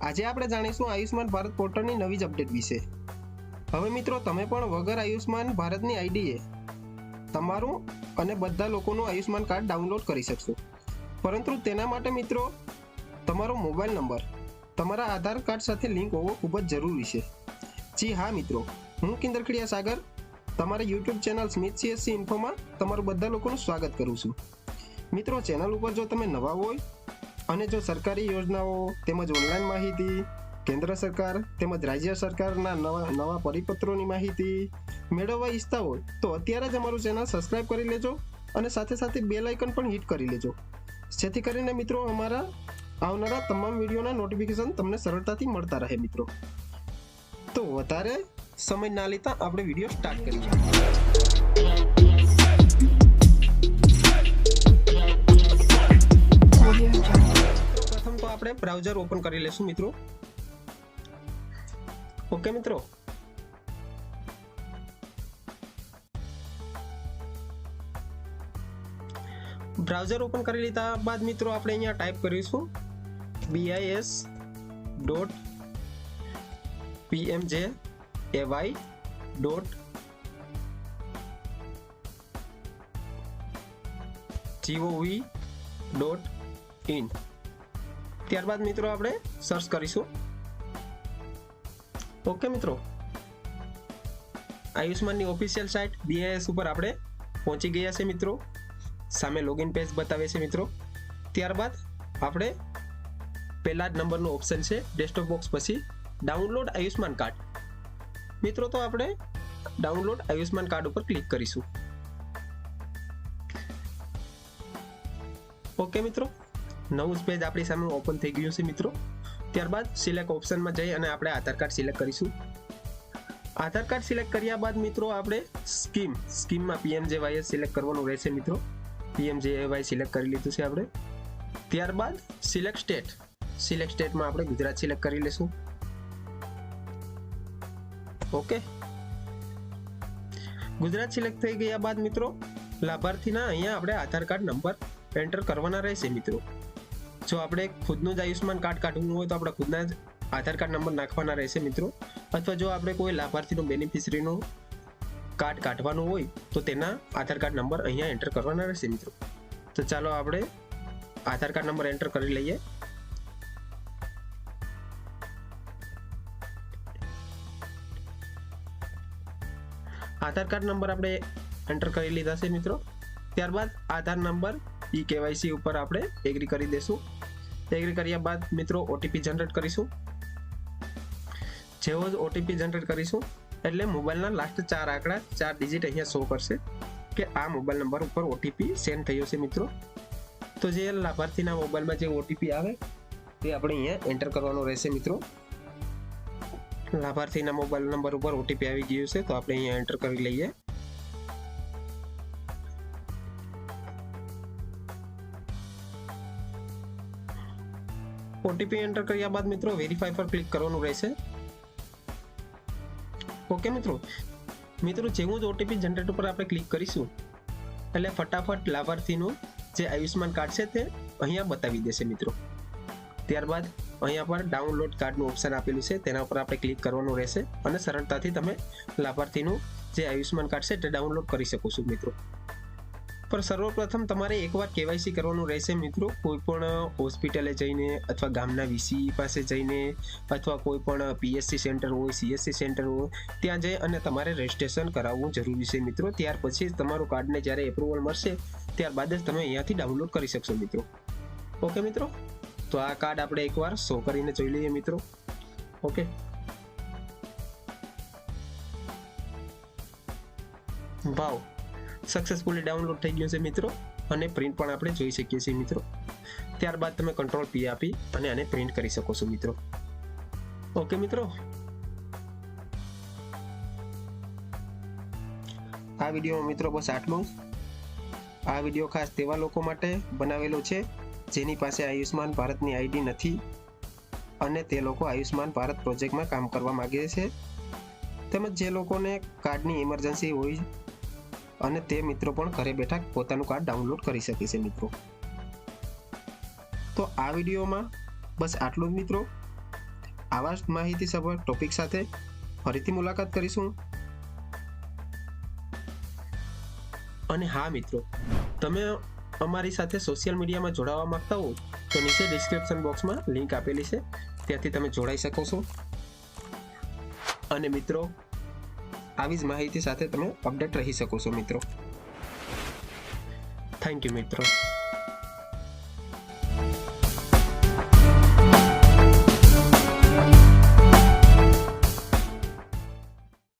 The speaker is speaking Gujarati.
આજે આપણે જાણીશું આયુષ્માન ભારત પોર્ટલની નવી જ અપડેટ વિશે. હવે મિત્રો, તમે પણ વગર આયુષ્માન ભારતની આઈડીએ તમારું અને બધા લોકોનું આયુષ્માન કાર્ડ ડાઉનલોડ કરી શકશો. પરંતુ તેના માટે મિત્રો, તમારો મોબાઈલ નંબર, તમારા આધાર કાર્ડ સાથે લિંક હોવો ખૂબ જ જરૂરી છે. જી હા મિત્રો, હું કિંદરખડિયા સાગર, તમારા યુટ્યુબ ચેનલ સ્મિત સીએસસી ઇન્ફોમાં તમારું બધા લોકોનું સ્વાગત કરું છું. મિત્રો, ચેનલ ઉપર જો તમે નવા હોય અને જો સરકારી યોજનાઓ તેમજ ઓનલાઈન માહિતી, કેન્દ્ર સરકાર તેમજ રાજ્ય સરકારના નવા નવા પરિપત્રોની માહિતી મેળવવા ઈચ્છતા હોય, તો અત્યારે જ અમારું ચેનલ સબસ્ક્રાઇબ કરી લેજો અને સાથે સાથે બેલ આઇકન પણ હિટ કરી લેજો. જેથી કરીને મિત્રો અમારા આવનારા તમામ વિડીયોના નોટિફિકેશન તમને સરળતાથી મળતા રહે મિત્રો. તો વધારે સમય ના લેતા આપણે વીડિયો સ્ટાર્ટ કરીએ. બ્રાઉઝર ઓપન કરી લેશું મિત્રો ઓકે મિત્રો બ્રાઉઝર ઓપન કરી લીધા બાદ મિત્રો આપણે અહીંયા ટાઈપ કરીશું BIS dot PMJ AY dot GOV dot in ત્યારબાદ મિત્રો આપણે સર્ચ કરીશું. ઓકે મિત્રો. આયુષ્માનની ઓફિશિયલ સાઇટ બીઆઈએસ ઉપર આપણે પહોંચી ગયા છે મિત્રો. સામે લોગિન પેજ બતાવે છે મિત્રો. ત્યારબાદ આપણે પહેલા જ નંબરનો ઓપ્શન છે ડેસ્કટોપ બોક્સ પછી ડાઉનલોડ આયુષ્માન કાર્ડ મિત્રો તો આપણે ડાઉનલોડ આયુષ્માન કાર્ડ ઉપર ક્લિક કરીશું. ઓકે મિત્રો. નવું પેજ આપણી સામે ઓપન થઈ ગયું છે મિત્રો. ત્યારબાદ સિલેક્ટ ઓપ્શનમાં જઈ અને આપણે આધાર કાર્ડ સિલેક્ટ કરીશું. આધાર કાર્ડ સિલેક્ટ કર્યા બાદ મિત્રો આપણે સ્કીમ સ્કીમમાં પીએમજેવાય સિલેક્ટ કરવાનું રહેશે મિત્રો. પીએમજેવાય સિલેક્ટ કરી લીધું છે આપણે. ત્યારબાદ સિલેક્ટ સ્ટેટ સિલેક્ટ સ્ટેટમાં આપણે ગુજરાત સિલેક્ટ કરી લેશું. ઓકે ગુજરાત સિલેક્ટ થઈ ગયા બાદ મિત્રો, લાભાર્થીના અહીંયા આપણે આધાર કાર્ડ નંબર એન્ટર કરવાના રહેશે મિત્રો. જો આપણે ખુદનું જ આયુષ્યમાન કાર્ડ કાઢવું હોય તો આપણે ખુદના જ આધાર કાર્ડ નંબર નાખવાના રહેશે મિત્રો. અથવા જો આપણે કોઈ લાભાર્થીનું બેનિફિશરીનું કાર્ડ કાઢવાનું હોય તો તેના આધાર કાર્ડ નંબર અહીંયા એન્ટર કરવાના રહેશે મિત્રો. તો ચાલો આપણે આધાર કાર્ડ નંબર એન્ટર કરી લઈએ. આધાર કાર્ડ નંબર આપણે એન્ટર કરી લીધા છે મિત્રો. ત્યારબાદ આધાર નંબર ઈ કેવાયસી ઉપર આપણે એગ્રી કરી દેશું. એગ્રી કર્યા બાદ મિત્રો ઓટીપી જનરેટ કરીશું. જેવો જ ઓટીપી જનરેટ કરીશું, એટલે મોબાઈલના લાસ્ટ ચાર આંકડા, ચાર ડિજિટ અહીંયા શો કરશે કે આ મોબાઈલ નંબર ઉપર ઓટીપી સેન્ડ થયો છે મિત્રો. તો જે લાભાર્થીના મોબાઈલમાં જે ઓટીપી આવે, તે આપણે અહીંયા એન્ટર કરવાનો રહેશે મિત્રો. લાભાર્થીના મોબાઈલ નંબર ઉપર ઓટીપી આવી ગયું છે, તો આપણે અહીંયા એન્ટર કરી લઈએ. ઓટીપી એન્ટર કર્યા બાદ મિત્રો વેરીફાઈ પર ક્લિક કરવાનું રહેશે. ઓકે મિત્રો. મિત્રો, જેવું જ ઓટીપી જનરેટ ઉપર આપણે ક્લિક કરીશું, એટલે ફટાફટ લાભાર્થીનું જે આયુષ્માન કાર્ડ છે તે અહીંયા બતાવી દેશે મિત્રો. ત્યારબાદ અહીંયા પર ડાઉનલોડ કાર્ડનું ઓપ્શન આપેલું છે, તેના ઉપર આપણે ક્લિક કરવાનું રહેશે અને સરળતાથી તમે લાભાર્થીનું જે આયુષ્માન કાર્ડ છે તે ડાઉનલોડ કરી શકો છો મિત્રો. પણ સર્વપ્રથમ તમારે એકવાર કેવાયસી કરવાનું રહેશે મિત્રો. કોઈ પણ હોસ્પિટલે જઈને અથવા ગામના વીસી પાસે જઈને અથવા કોઈ પણ પીએસસી સેન્ટર હોય સીએસસી સેન્ટર હોય, ત્યાં જઈ અને તમારે રજિસ્ટ્રેશન કરાવવું જરૂરી છે મિત્રો. ત્યાર પછી તમારું કાર્ડને જ્યારે એપ્રુવલ મળશે, ત્યારબાદ જ તમે અહીંયાથી ડાઉનલોડ કરી શકશો મિત્રો. ઓકે મિત્રો? તો આ કાર્ડ આપણે એકવાર શો કરીને જોઈ લઈએ મિત્રો. ઓકે ભાવ સક્સેસફુલી ડાઉનલોડ થઈ ગયું છે મિત્રો. અને પ્રિન્ટ પણ આપણે જોઈ શકીએ છીએ મિત્રો. ત્યારબાદ તમે કંટ્રોલ પી આપી અને આને પ્રિન્ટ કરી શકો છો મિત્રો. ઓકે મિત્રો. આ વિડીયોમાં મિત્રો બસ આટલું આ વીડિયો ખાસ તેવા લોકો માટે બનાવેલો છે, જેની પાસે આયુષ્માન ભારતની આઈડી નથી અને તે લોકો આયુષ્માન ભારત પ્રોજેક્ટમાં કામ કરવા માગે છે. તેમજ જે લોકોને કાર્ડની ઇમરજન્સી હોય અને તે મિત્રો પણ ઘરે બેઠા પોતાનું કાર્ડ ડાઉનલોડ કરી શકે છે મિત્રો. તો આ વિડીયોમાં બસ આટલું જ મિત્રો. આવા જ માહિતીસભર ટોપિક સાથે ફરીથી મુલાકાત કરીશું. અને હા મિત્રો, તમે અમારી સાથે સોશિયલ મીડિયામાં જોડાવા માંગતા હો તો નીચે ડિસ્ક્રિપ્શન બોક્સમાં લિંક આપેલી છે. ત્યાંથી તમે જોડાઈ શકો છો. અને મિત્રો આવી જ માહિતી સાથે તમે અપડેટ રહી શકો છો મિત્રો. થેન્ક યુ મિત્રો.